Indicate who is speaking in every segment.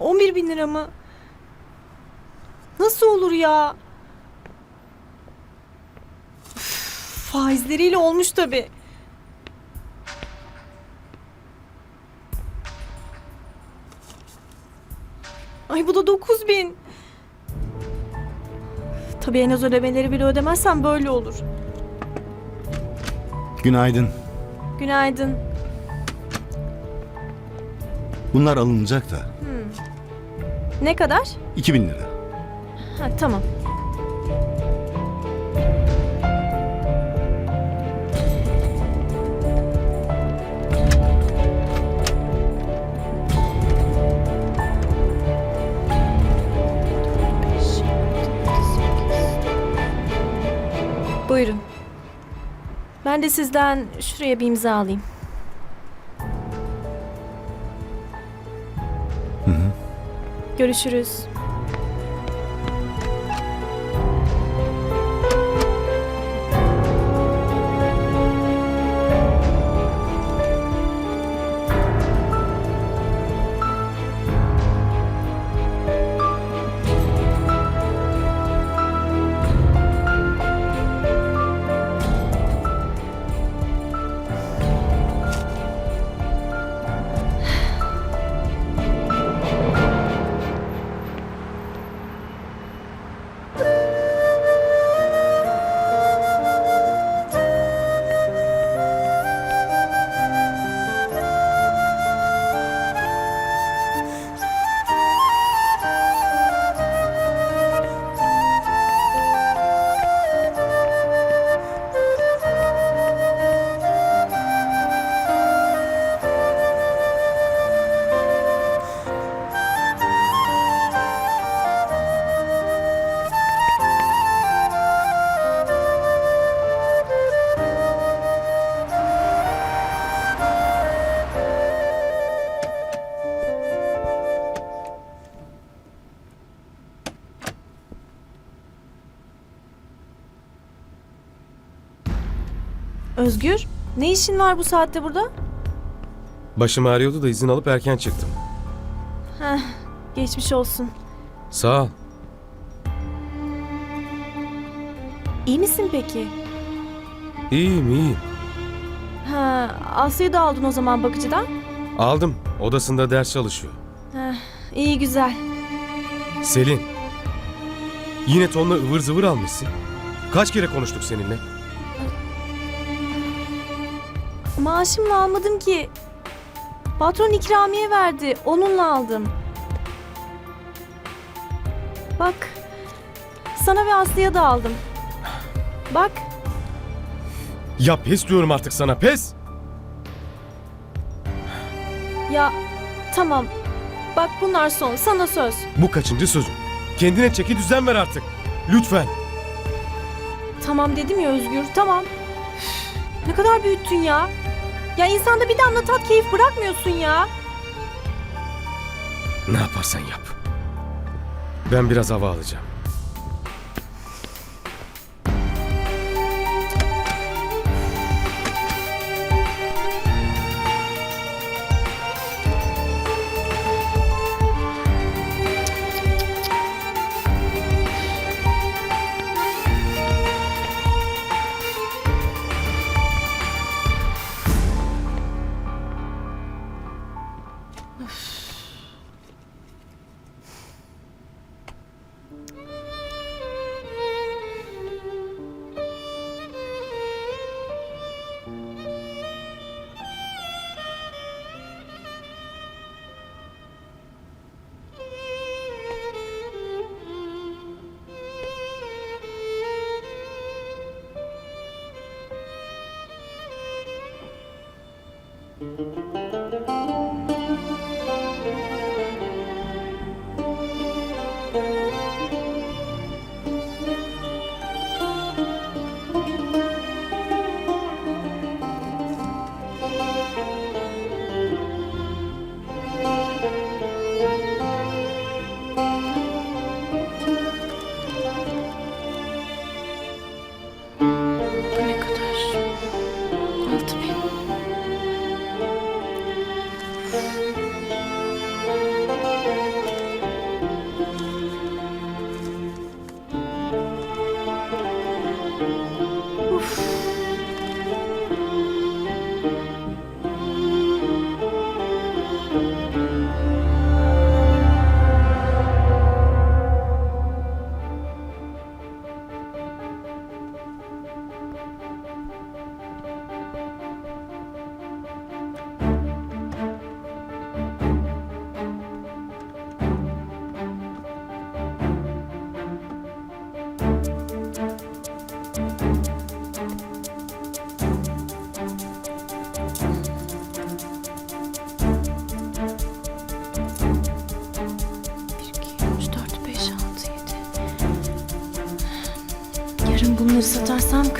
Speaker 1: 11 bin lira mı? Nasıl olur ya? Üf, faizleriyle olmuş tabii. Ay bu da 9 bin. Tabii en az ödemeleri bile ödemezsem böyle olur.
Speaker 2: Günaydın.
Speaker 1: Günaydın.
Speaker 2: Bunlar alınacak da.
Speaker 1: Ne kadar?
Speaker 2: 2000 lira.
Speaker 1: Ha, tamam. Buyurun. Ben de sizden şuraya bir imza alayım. Görüşürüz. Özgür, ne işin var bu saatte burada?
Speaker 3: Başım ağrıyordu da izin alıp erken çıktım.
Speaker 1: Heh, geçmiş olsun.
Speaker 3: Sağ ol.
Speaker 1: İyi misin peki?
Speaker 3: İyiyim iyiyim.
Speaker 1: Ha, Asya'yı da aldın o zaman bakıcıdan.
Speaker 3: Aldım. Odasında ders çalışıyor.
Speaker 1: Heh, iyi güzel.
Speaker 3: Selin. Yine tonla ıvır zıvır almışsın. Kaç kere konuştuk seninle?
Speaker 1: Maaşımla almadım ki. Patron ikramiye verdi. Onunla aldım. Bak. Sana ve Aslı'ya da aldım. Bak.
Speaker 3: Ya pes diyorum artık sana pes.
Speaker 1: Ya tamam. Bak bunlar son. Sana söz.
Speaker 3: Bu kaçıncı sözün? Kendine çeki düzen ver artık. Lütfen.
Speaker 1: Tamam dedim ya Özgür. Tamam. Ne kadar büyüttün ya. Ya insanda bir damla tat keyif bırakmıyorsun ya.
Speaker 3: Ne yaparsan yap. Ben biraz hava alacağım.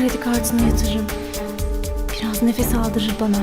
Speaker 1: Kredi kartına yatırırım. Biraz nefes aldırır bana.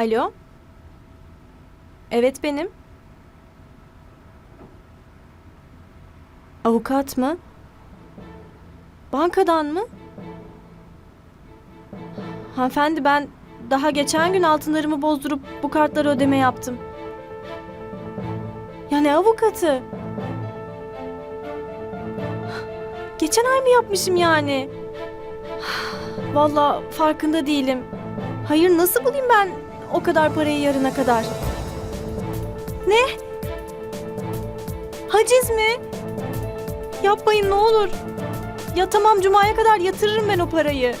Speaker 1: Alo? Evet benim. Avukat mı? Bankadan mı? Hanımefendi ben daha geçen gün altınlarımı bozdurup bu kartları ödeme yaptım. Ya ne avukatı? Geçen ay mı yapmışım yani? Vallahi farkında değilim. Hayır nasıl bulayım ben o kadar parayı yarına kadar? Ne? Haciz mi? Yapmayın ne olur. Ya tamam cumaya kadar yatırırım ben o parayı.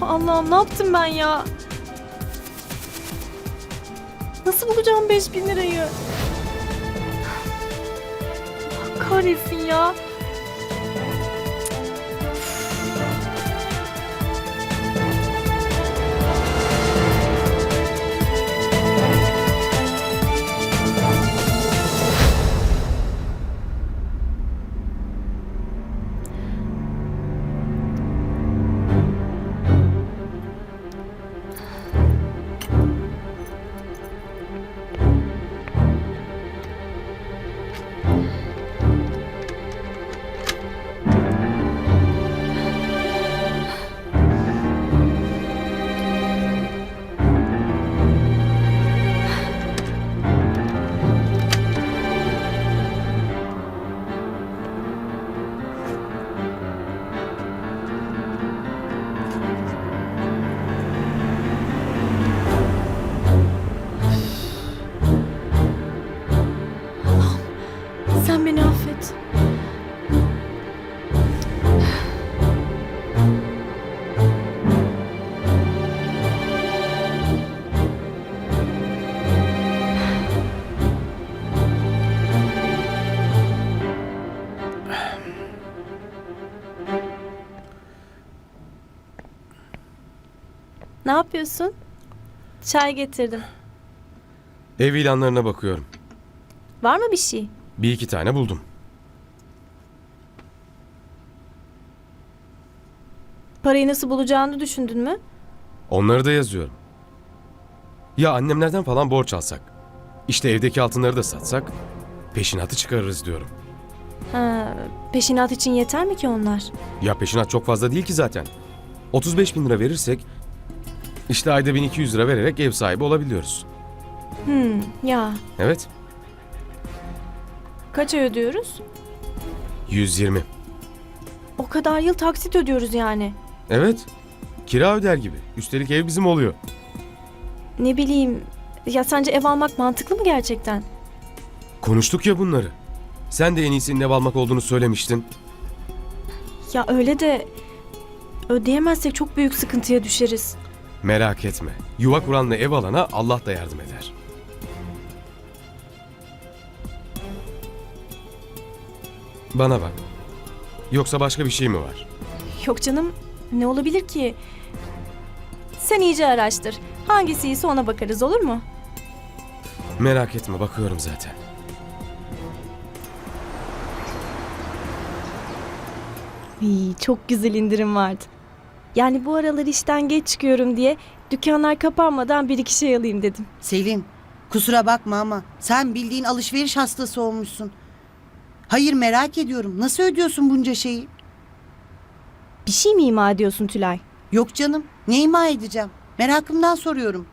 Speaker 1: Allah'ım ne yaptım ben ya? Nasıl bulacağım 5000 lirayı? Allah kahretsin ya. Yapıyorsun? Çay getirdim.
Speaker 3: Ev ilanlarına bakıyorum.
Speaker 1: Var mı bir şey?
Speaker 3: Bir iki tane buldum.
Speaker 1: Parayı nasıl bulacağını düşündün mü?
Speaker 3: Onları da yazıyorum. Ya annemlerden falan borç alsak. İşte evdeki altınları da satsak. Peşinatı çıkarırız diyorum.
Speaker 1: Ha, peşinat için yeter mi ki onlar?
Speaker 3: Ya peşinat çok fazla değil ki zaten. 35 bin lira verirsek işte ayda 1200 lira vererek ev sahibi olabiliyoruz.
Speaker 1: Hmm, ya
Speaker 3: Evet
Speaker 1: kaç ay ödüyoruz?
Speaker 3: 120.
Speaker 1: O kadar yıl taksit ödüyoruz yani.
Speaker 3: Evet Kira öder gibi. Üstelik ev bizim oluyor.
Speaker 1: Ne bileyim. Ya sence ev almak mantıklı mı gerçekten?
Speaker 3: Konuştuk ya bunları. Sen de en iyisinin ev almak olduğunu söylemiştin.
Speaker 1: Ya öyle de ödeyemezsek çok büyük sıkıntıya düşeriz.
Speaker 3: Merak etme. Yuva kuranla ev alana Allah da yardım eder. Bana bak. Yoksa başka bir şey mi var?
Speaker 1: Yok canım ne olabilir ki? Sen iyice araştır. Hangisi iyiyse ona bakarız olur mu?
Speaker 3: Merak etme bakıyorum zaten.
Speaker 1: İyi, çok güzel indirim vardı. Yani bu aralar işten geç çıkıyorum diye dükkanlar kapanmadan bir iki şey alayım dedim.
Speaker 4: Selin, kusura bakma ama sen bildiğin alışveriş hastası olmuşsun. Hayır merak ediyorum. Nasıl ödüyorsun bunca şeyi?
Speaker 1: Bir şey mi ima ediyorsun Tülay?
Speaker 4: Yok canım. Ne ima edeceğim? Merakımdan soruyorum.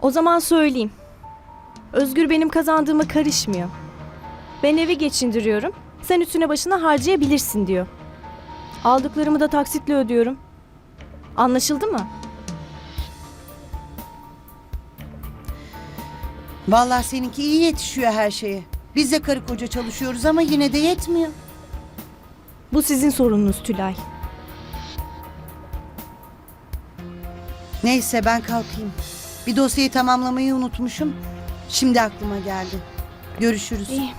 Speaker 1: O zaman söyleyeyim. Özgür benim kazandığıma karışmıyor. Ben evi geçindiriyorum. Sen üstüne başına harcayabilirsin diyor. Aldıklarımı da taksitle ödüyorum. Anlaşıldı mı?
Speaker 4: Vallahi seninki iyi yetişiyor her şeye. Biz de karı koca çalışıyoruz ama yine de yetmiyor.
Speaker 1: Bu sizin sorununuz Tülay.
Speaker 4: Neyse ben kalkayım. Bir dosyayı tamamlamayı unutmuşum. Şimdi aklıma geldi. Görüşürüz.
Speaker 1: İyi.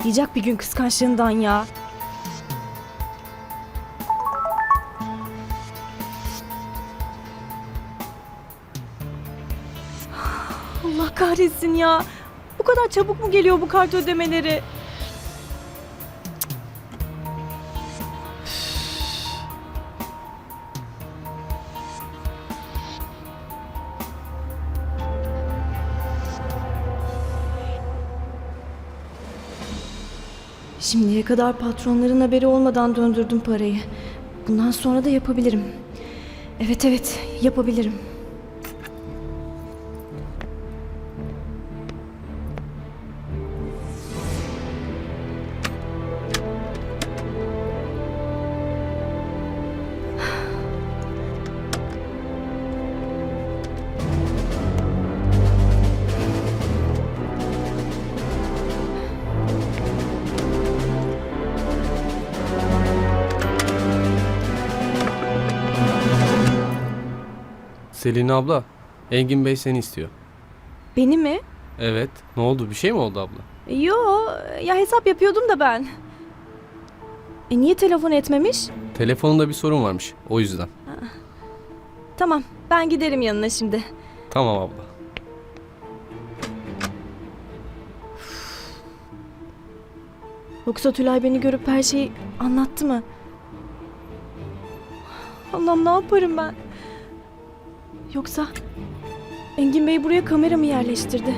Speaker 1: Üf, Çatlayacak bir gün kıskançlığından ya. Allah kahretsin ya. Bu kadar çabuk mu geliyor bu kart ödemeleri? Şimdiye kadar patronların haberi olmadan döndürdüm parayı. Bundan sonra da yapabilirim. Evet evet yapabilirim.
Speaker 5: Selin abla, Engin Bey seni istiyor.
Speaker 1: Beni mi?
Speaker 5: Evet, ne oldu? Bir şey mi oldu abla?
Speaker 1: Yo ya hesap yapıyordum da ben. E niye telefon etmemiş?
Speaker 5: Telefonunda bir sorun varmış, o yüzden.
Speaker 1: Tamam ben giderim yanına şimdi.
Speaker 5: Tamam abla.
Speaker 1: Yoksa Tülay beni görüp her şeyi anlattı mı? Allah'ım ne yaparım ben? Yoksa Engin Bey buraya kamera mı yerleştirdi?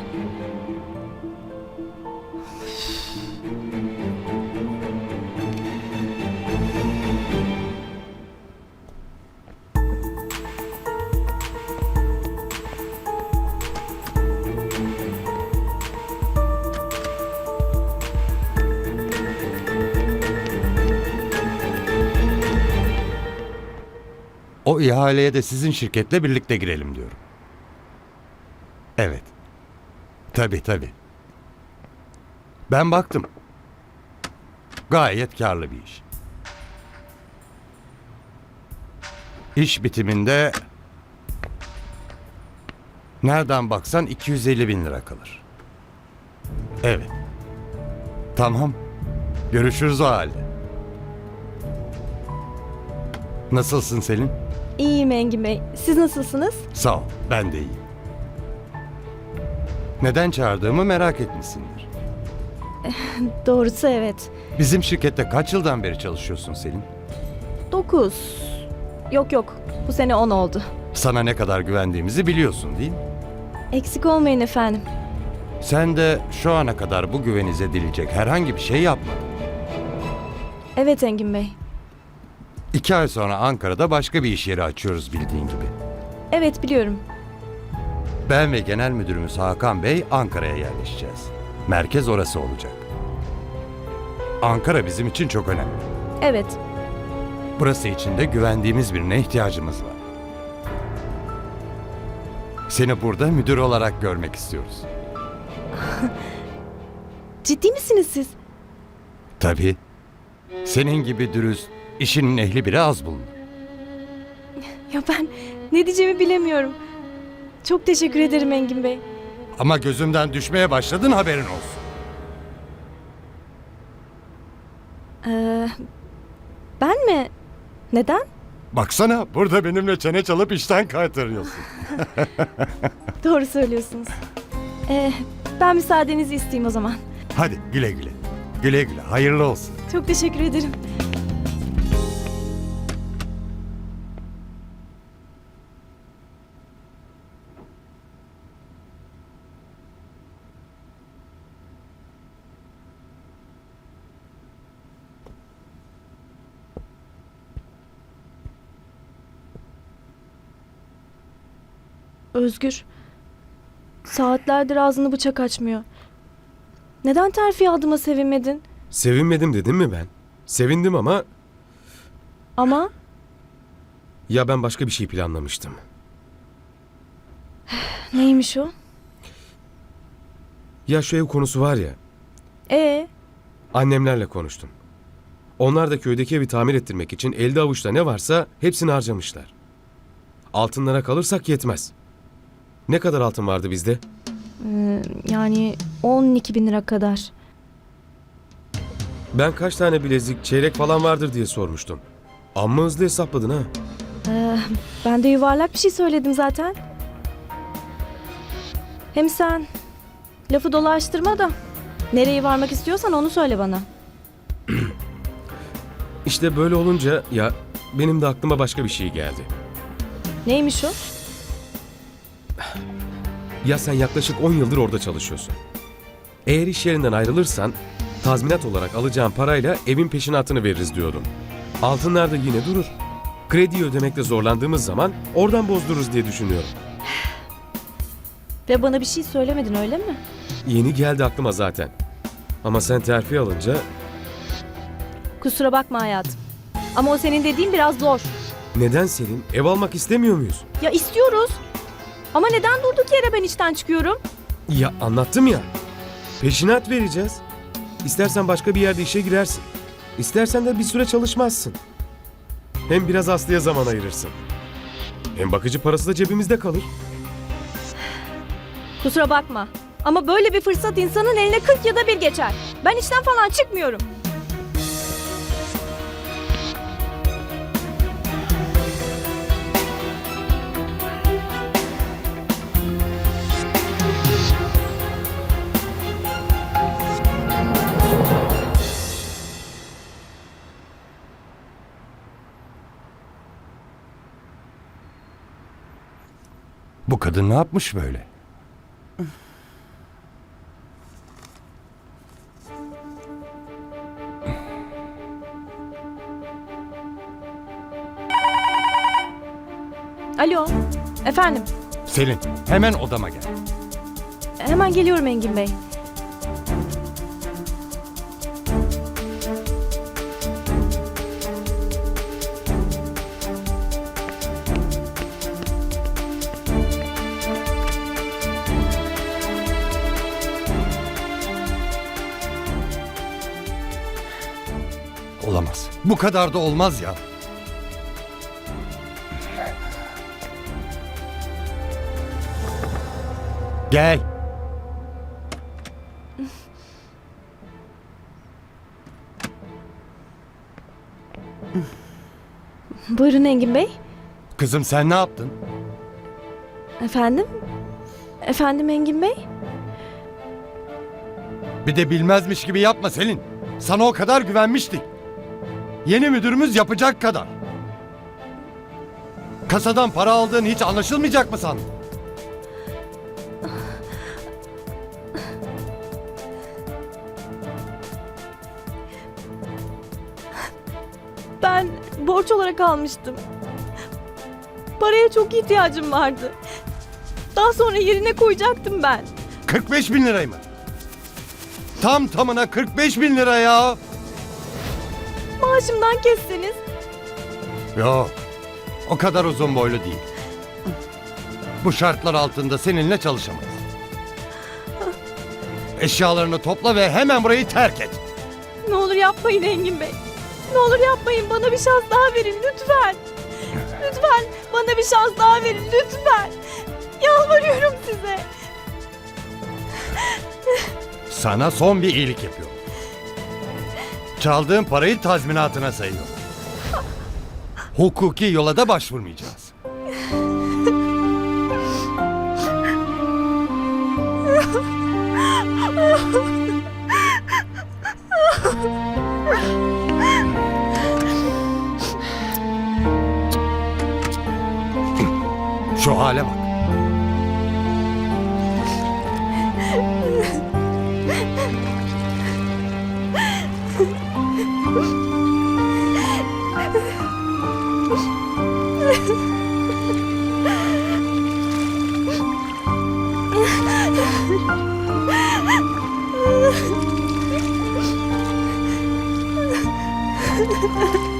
Speaker 2: O ihaleye de sizin şirketle birlikte girelim diyorum. Evet. Tabii tabii. Ben baktım. Gayet karlı bir iş. İş bitiminde nereden baksan 250 bin lira kalır. Evet. Tamam. Görüşürüz o halde. Nasılsın Selin?
Speaker 1: İyiyim Engin Bey. Siz nasılsınız?
Speaker 2: Sağ ol, ben de iyiyim. Neden çağırdığımı merak etmişsindir.
Speaker 1: Doğrusu evet.
Speaker 2: Bizim şirkette kaç yıldan beri çalışıyorsun Selin?
Speaker 1: 9. Yok yok. Bu sene 10 oldu.
Speaker 2: Sana ne kadar güvendiğimizi biliyorsun değil mi?
Speaker 1: Eksik olmayın efendim.
Speaker 2: Sen de şu ana kadar bu güvenize edilecek herhangi bir şey yapmadın.
Speaker 1: Evet Engin Bey.
Speaker 2: İki ay sonra Ankara'da başka bir iş yeri açıyoruz bildiğin gibi.
Speaker 1: Evet biliyorum.
Speaker 2: Ben ve genel müdürümüz Hakan Bey Ankara'ya yerleşeceğiz. Merkez orası olacak. Ankara bizim için çok önemli.
Speaker 1: Evet.
Speaker 2: Burası için de güvendiğimiz birine ihtiyacımız var. Seni burada müdür olarak görmek istiyoruz.
Speaker 1: Ciddi misiniz siz?
Speaker 2: Tabii. Senin gibi dürüst, işinin ehli biri az bulunur.
Speaker 1: Ya ben ne diyeceğimi bilemiyorum. Çok teşekkür ederim Engin Bey.
Speaker 2: Ama gözümden düşmeye başladın haberin olsun.
Speaker 1: Ee, ben mi? Neden?
Speaker 2: Baksana burada benimle çene çalıp işten kaytarıyorsun.
Speaker 1: Doğru söylüyorsunuz. Ee, ben müsaadenizi isteyeyim o zaman.
Speaker 2: Hadi güle güle. Güle güle hayırlı olsun.
Speaker 1: Çok teşekkür ederim. Özgür. Saatlerdir ağzını bıçak açmıyor. Neden terfi aldığıma sevinmedin?
Speaker 3: Sevinmedim dedim mi ben? Sevindim ama
Speaker 1: Ama
Speaker 3: ya ben başka bir şey planlamıştım.
Speaker 1: neymiş o?
Speaker 3: Ya şu ev konusu var ya.
Speaker 1: Ee,
Speaker 3: Annemlerle konuştum. Onlar da köydeki evi tamir ettirmek için elde avuçta ne varsa hepsini harcamışlar. Altınlara kalırsak yetmez. Ne kadar altın vardı bizde?
Speaker 1: e, yani 12 bin lira kadar.
Speaker 3: Ben kaç tane bilezik, çeyrek falan vardır diye sormuştum. Amma hızlı hesapladın ha.
Speaker 1: Ee, ben de yuvarlak bir şey söyledim zaten. Hem sen lafı dolaştırma da nereye varmak istiyorsan onu söyle bana.
Speaker 3: İşte böyle olunca ya benim de aklıma başka bir şey geldi.
Speaker 1: Neymiş o?
Speaker 3: Ya sen yaklaşık 10 yıldır orada çalışıyorsun. Eğer iş yerinden ayrılırsan tazminat olarak alacağın parayla evin peşinatını veririz diyordum. Altınlar da yine durur. Krediyi ödemekte zorlandığımız zaman oradan bozdururuz diye düşünüyorum.
Speaker 1: Ve bana bir şey söylemedin öyle mi?
Speaker 3: Yeni geldi aklıma zaten. Ama sen terfi alınca
Speaker 1: Kusura bakma hayatım. Ama o senin dediğin biraz zor.
Speaker 3: neden Selin ev almak istemiyor muyuz?
Speaker 1: Ya istiyoruz. Ama neden durduk yere ben işten çıkıyorum?
Speaker 3: Ya anlattım ya. Peşinat vereceğiz. İstersen başka bir yerde işe girersin. İstersen de bir süre çalışmazsın. Hem biraz Aslı'ya zaman ayırırsın. Hem bakıcı parası da cebimizde kalır.
Speaker 1: Kusura bakma. Ama böyle bir fırsat insanın eline 40 yılda bir geçer. Ben işten falan çıkmıyorum.
Speaker 2: Bu kadın ne yapmış böyle?
Speaker 1: Alo. Efendim.
Speaker 2: Selin hemen odama gel.
Speaker 1: Hemen geliyorum Engin Bey.
Speaker 2: Olamaz. Bu kadar da olmaz ya. Gel.
Speaker 1: Buyurun Engin Bey.
Speaker 2: Kızım sen ne yaptın?
Speaker 1: Efendim? Efendim Engin Bey?
Speaker 2: Bir de bilmezmiş gibi yapma Selin. Sana o kadar güvenmiştik. Yeni müdürümüz yapacak kadar. Kasadan para aldığın hiç anlaşılmayacak mı sandın?
Speaker 1: Ben borç olarak almıştım. Paraya çok ihtiyacım vardı. Daha sonra yerine koyacaktım ben.
Speaker 2: 45 bin lirayı mı? Tam tamına 45 bin lira ya.
Speaker 1: Maaşımdan kesseniz.
Speaker 2: Yok. O kadar uzun boylu değil. Bu şartlar altında seninle çalışamayız. Eşyalarını topla ve hemen burayı terk et.
Speaker 1: Ne olur yapmayın Engin Bey. Ne olur yapmayın bana bir şans daha verin lütfen. Lütfen bana bir şans daha verin lütfen. Yalvarıyorum size.
Speaker 2: Sana son bir iyilik yapıyorum. Çaldığın parayı tazminatına sayıyorum. Hukuki yola da başvurmayacağız. Şu hale bak. Ha ha ha.